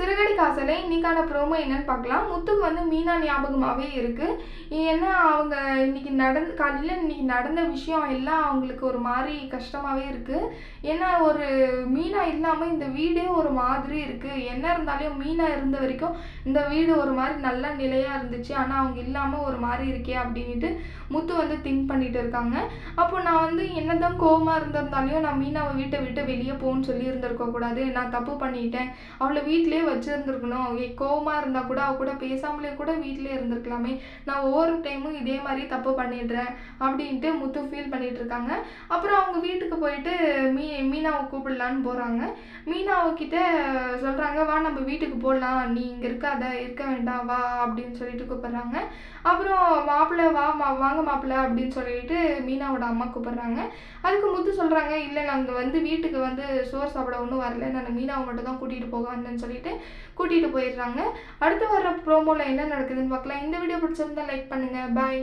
சிறுகடி காசலை இன்னைக்கான ப்ரோமோ என்னன்னு பார்க்கலாம். முத்துக்கு வந்து மீனா ஞாபகமாகவே இருக்குது ஏன்னா அவங்க இன்னைக்கு நடந்து காலையில் இன்னைக்கு நடந்த விஷயம் எல்லாம் அவங்களுக்கு ஒரு மாதிரி கஷ்டமாகவே இருக்குது ஏன்னா ஒரு மீனா இல்லாமல் இந்த வீடே ஒரு மாதிரி இருக்குது என்ன இருந்தாலும் மீனா இருந்த வரைக்கும் இந்த வீடு ஒரு மாதிரி நல்ல நிலையாக இருந்துச்சு. ஆனால் அவங்க இல்லாமல் ஒரு மாதிரி இருக்கே அப்படின்ட்டு முத்து வந்து திங்க் பண்ணிட்டு இருக்காங்க. அப்போ நான் வந்து என்னதான் கோவமாக இருந்திருந்தாலையும் நான் மீனாவை வீட்டை விட்டு வெளியே போகணும்னு சொல்லி இருந்திருக்க கூடாது நான் தப்பு பண்ணிட்டேன். அவளை வீட்டிலே வச்சுருந்துருக்கணும். கோவமாக இருந்தால் கூட அவ கூட பேசாமலே கூட வீட்டிலே இருந்திருக்கலாமே. நான் ஒவ்வொரு டைமும் இதே மாதிரி தப்பு பண்ணிடுறேன் அப்படின்ட்டு முத்து ஃபீல் பண்ணிகிட்டு இருக்காங்க அப்புறம் அவங்க வீட்டுக்கு போயிட்டு மீ மீனாவை கூப்பிடலான்னு போகிறாங்க மீனாவுக்கிட்ட சொல்கிறாங்க வா நம்ம வீட்டுக்கு போடலாம் நீ இங்கே இருக்காத இருக்க வேண்டாம். வா அப்படின்னு சொல்லிட்டு கூப்பிட்றாங்க. அப்புறம் மாப்பிள்ளை வா மா வாங்க மாப்பிள்ளை அப்படின்னு சொல்லிட்டு மீனாவோட அம்மா கூப்பிட்றாங்க. அதுக்கு முத்து சொல்கிறாங்க இல்லை நாங்கள் வந்து வீட்டுக்கு வந்து சோறு சாப்பிட ஒன்றும் வரல. நான் மீனாவை மட்டும் தான் கூட்டிகிட்டு போக வந்தேன்னு சொல்லிட்டு கூட்டிகிட்டு போயிடுறாங்க. அடுத்து வர ப்ரோமோவில் என்ன நடக்குதுன்னு பார்க்கலாம். இந்த வீடியோ பிடிச்சிருந்தா லைக் பண்ணுங்கள் பாய்